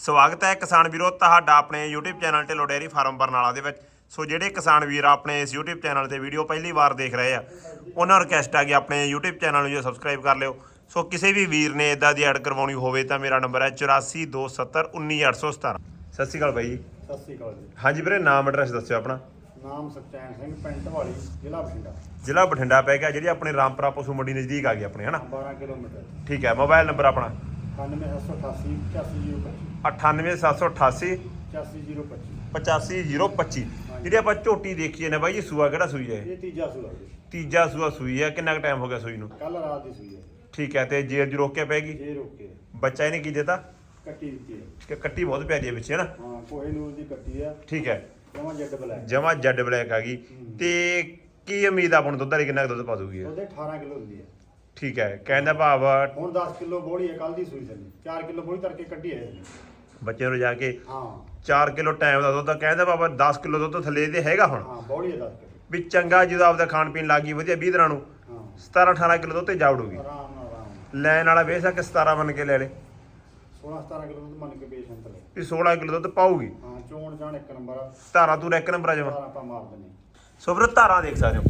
ਸਵਾਗਤ ਹੈ ਕਿਸਾਨ ਵੀਰੋ ਤੁਹਾਡਾ ਆਪਣੇ YouTube channel Dhillon dairy farm Barnala ਦੇ ਵਿੱਚ। ਸੋ ਜਿਹੜੇ ਕਿਸਾਨ ਵੀਰ ਆਪਣੇ ਇਸ YouTube ਚੈਨਲ ਤੇ ਵੀਡੀਓ ਪਹਿਲੀ ਵਾਰ ਦੇਖ ਰਹੇ ਆ ਉਹਨਾਂ ਨੂੰ ਰਿਕਵੈਸਟ ਆ ਕਿ ਆਪਣੇ YouTube ਚੈਨਲ ਨੂੰ ਜੋ ਸਬਸਕ੍ਰਾਈਬ ਕਰ ਲਿਓ। ਸੋ ਕਿਸੇ ਵੀ ਵੀਰ ਨੇ ਇਦਾਂ ਦੀ ਐਡ ਕਰਵਾਉਣੀ ਹੋਵੇ ਤਾਂ ਮੇਰਾ ਨੰਬਰ ਹੈ 8427191817 ਸਤਿ ਸ਼੍ਰੀ ਅਕਾਲ ਬਾਈ ਜੀ। ਸਤਿ ਸ੍ਰੀ ਅਕਾਲ ਜੀ। ਹਾਂਜੀ ਵੀਰੇ ਨਾਮ ਐਡਰੈਸ ਦੱਸਿਓ ਆਪਣਾ। ਨਾਮ ਸਚੈਨ ਸਿੰਘ ਪਿੰਡ ਢਵਾਲੀ ਜ਼ਿਲ੍ਹਾ ਬਠਿੰਡਾ। ਜ਼ਿਲ੍ਹਾ ਬਠਿੰਡਾ ਪੈ ਗਿਆ ਜਿਹੜੀ ਆਪਣੇ ਰਾਮਪੁਰਾ ਪਸ਼ੂ ਮੰਡੀ ਨਜ਼ਦੀਕ ਆ ਗਈ ਆਪਣੇ ਹਨਾ? 12 ਕਿਲੋਮੀਟਰ। ਠੀਕ ਹੈ ਮੋਬਾਈਲ ਨੰਬਰ ਆਪਣਾ। 9788 84025 98788 84025 85025 ਜਿਹੜੀ ਆਪਾਂ ਝੋਟੀ ਦੇਖੀ ਨੇ ਬਾਈ ਇਹ ਸੂਆ ਕਿਹੜਾ ਸੂਈ ਹੈ? ਇਹ ਤੀਜਾ ਸੂਆ ਜੀ ਤੀਜਾ ਸੂਆ ਸੂਈ ਹੈ ਕਿੰਨਾ ਕੁ ਟਾਈਮ ਹੋ ਗਿਆ ਸੂਈ ਨੂੰ? ਕੱਲ ਰਾਤ ਦੀ ਸੂਈ ਹੈ। ਠੀਕ ਹੈ ਤੇ ਜੇਰ ਜੀ ਰੋਕ ਕੇ ਪੈਗੀ ਜੇ ਰੋਕੇ ਬੱਚਾ ਇਹਨੇ ਕੀ ਦਿੱਤਾ? ਕੱਟੀ ਦਿੱਤੀ ਹੈ। ਕਿ ਕੱਟੀ ਬਹੁਤ ਪਿਆਰੀ ਹੈ ਪਿੱਛੇ ਨਾ? ਹਾਂ ਕੋਹੇ ਨੂਰ ਦੀ ਕੱਟੀ ਆ। ਠੀਕ ਹੈ। ਜਮਾ ਜੱਟ ਬਲੈਕ। ਜਮਾ ਜੈਡ ਬਲੈਕ ਆ ਗਈ। ਤੇ ਕੀ ਉਮੀਦ ਆ ਆਪਾਂ ਨੂੰ ਦੁੱਧ ਵਾਲੀ ਕਿੰਨਾ ਕੁ ਦੁੱਧ ਪਾ ਦੂਗੀ ਇਹ? ਉਹਦੇ 18 ਕਿਲੋ ਹੁੰਦੀ ਹੈ। ਠੀਕ ਹੈ ਕਹਿੰਦਾ ਭਾਵ ਹੁਣ 10 ਕਿਲੋ ਬੋਲੀ ਹੈ ਕੱਲ ਦੀ ਸੂਈ ਥੱਲੇ 4 ਕਿਲੋ ਬੋਲੀ ਤੜਕੇ ਕੱਟੀ ਹੈ ਬੱਚੇ ਨੂੰ ਜਾ ਕੇ ਹਾਂ। 4 ਕਿਲੋ ਟਾਈਮ ਦਾ ਦੁੱਧ ਆ, ਕਹਿੰਦਾ ਬਾਬਾ 10 ਕਿਲੋ ਦੁੱਧ ਥੱਲੇ ਦੇ ਹੈਗਾ ਹੁਣ। ਹਾਂ ਬੋਲੀ ਹੈ 10 ਕਿਲੋ। ਵੀ ਚੰਗਾ ਜਦੋਂ ਆਪਦਾ ਖਾਣ ਪੀਣ ਲੱਗੀ ਵਧੀਆ 20 ਦਿਨਾਂ ਨੂੰ ਹਾਂ। 17 18 ਕਿਲੋ ਦੁੱਧ ਤੇ ਜਾ ਆਰਾਮ ਨਾਲ ਆਰਾਮ ਨਾਲ। ਲੈਣ ਵਾਲਾ ਬੇਸ਼ੱਕ 17 ਬਣ ਕੇ ਲੈ ਲੇ। 16 17 ਕਿਲੋ ਦੁੱਧ ਮੰਨ ਕੇ ਬੇਸ਼ੰਤ ਲੈ। ਵੀ 16 ਕਿਲੋ ਦੁੱਧ ਪਾਊਗੀ। ਹਾਂ ਚੋਣ ਜਾਣ ਇੱਕ ਨੰਬਰ ਆ। ਧਾਰਾ ਤੂੰ ਇੱਕ ਨੰਬਰ ਆ ਜਮਾ। ਆਪਾਂ ਮਾਰ ਦਿੰਦੇ ਸੋ ਵੀਰੇ ਧਾਰਾਂ ਦੇਖ ਸਕਦੇ ਹੋ।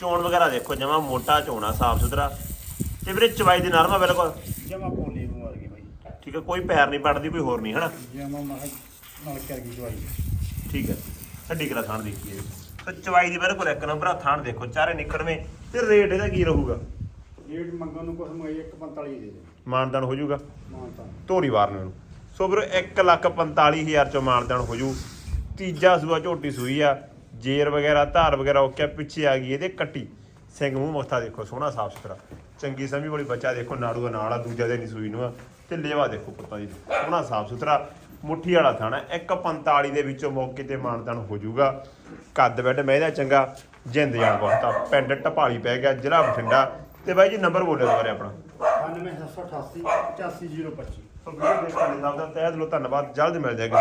ਚੋਣ ਵਗੈਰਾ ਦੇਖੋ ਜਮਾ ਮੋਟਾ ਚੋਣਾ ਸਾਫ਼ ਸੁਥਰਾ। ਤੇ ਵੀਰੇ ਚਵਾਈ ਦੀ ਨਰਮਾ ਬਿਲਕੁਲ। ਜਮਾ ਪੋਲੀ ਨੂੰ ਆ ਗਈ ਬਾਈ। ਠੀਕ ਹੈ ਕੋਈ ਪੈਰ ਨਹੀਂ ਪੜਦੀ ਕੋਈ ਹੋਰ ਨਹੀਂ ਹਨਾ? ਜਮਾ ਮਹ ਨਾਲ ਕਰ ਗਈ ਦਵਾਈ ਠੀਕ ਹੈ ਛੱਡੀ ਕਰਾ ਥਾਣ ਦੇਖੀਏ ਸੋ ਚਵਾਈ ਦੀ ਬਿਲਕੁਲ ਇੱਕ ਨੰਬਰ ਆ ਥਾਣ ਦੇਖੋ ਚਾਰੇ ਨਿਕੜਵੇਂ ਤੇ ਰੇਟ ਇਹਦਾ ਕੀ ਰਹੂਗਾ? ਰੇਟ ਮੰਗਣ ਨੂੰ ਕੁਛ ਮੰਗੇ 145 ਦੇ ਦੇ। ਮਾਨਦਾਨ ਹੋ ਜਾਊਗਾ? ਮਾਨਤਾ ਧੋਰੀ ਵਾਰਨ ਨੂੰ ਸੋ ਵੀਰੇ 1 ਲੱਖ 45000 ਚੋਂ ਮਾਨਦਾਨ ਹੋ ਜੂ। ਤੀਜਾ ਸੂਆ ਝੋਟੀ ਸੂਈ ਆ ਜੇਰ ਵਗੈਰਾ ਧਾਰ ਵਗੈਰਾ ਓਕੇ ਪਿੱਛੇ ਆ ਗਈ ਇਹਦੇ ਕੱਟੀ। ਸਿੰਘ ਮੂੰਹ ਮੱਥਾ ਦੇਖੋ ਸੋਹਣਾ ਸਾਫ਼ ਸੁਥਰਾ। ਚੰਗੀ ਸਮੀ ਵਾਲੀ ਬੱਚਾ ਦੇਖੋ ਨਾੜੂ ਦਾ ਨਾਲ ਆ ਦੂਜਾ ਦੇ ਨਹੀਂ ਸੂਈ ਨੂੰ ਆ। ਤੇ ਲੇਵਾ ਦੇਖੋ ਪੁੱਤਾਂ ਜੀ ਸੋਹਣਾ ਸਾਫ਼ ਸੁਥਰਾ। ਮੁੱਠੀ ਵਾਲਾ ਥਾਣਾ 145 ਦੇ ਵਿੱਚੋਂ ਮੌਕੇ ਤੇ ਮਾਨਦਾਨ ਹੋ ਜਾਊਗਾ। ਕੱਦ ਬੈੱਡ ਮਹਿਦਾ ਚੰਗਾ ਜਿੰਦ ਜਾਨ ਬਹੁਤ ਪਿੰਡ ਟਪਾਲੀ ਪੈ ਗਿਆ ਜ਼ਿਲ੍ਹਾ ਬਠਿੰਡਾ। ਤੇ ਬਾਈ ਜੀ ਨੰਬਰ ਬੋਲਿਓ ਦੁਬਾਰੇ ਆਪਣਾ। 9788 85025 ਸੋ ਵੀਡੀਓ ਦੇਖਣ ਲਈ ਸਭ ਦਾ ਤਹਿ ਦਿਲੋਂ ਧੰਨਵਾਦ ਜਲਦ ਮਿਲ ਜਾਏਗਾ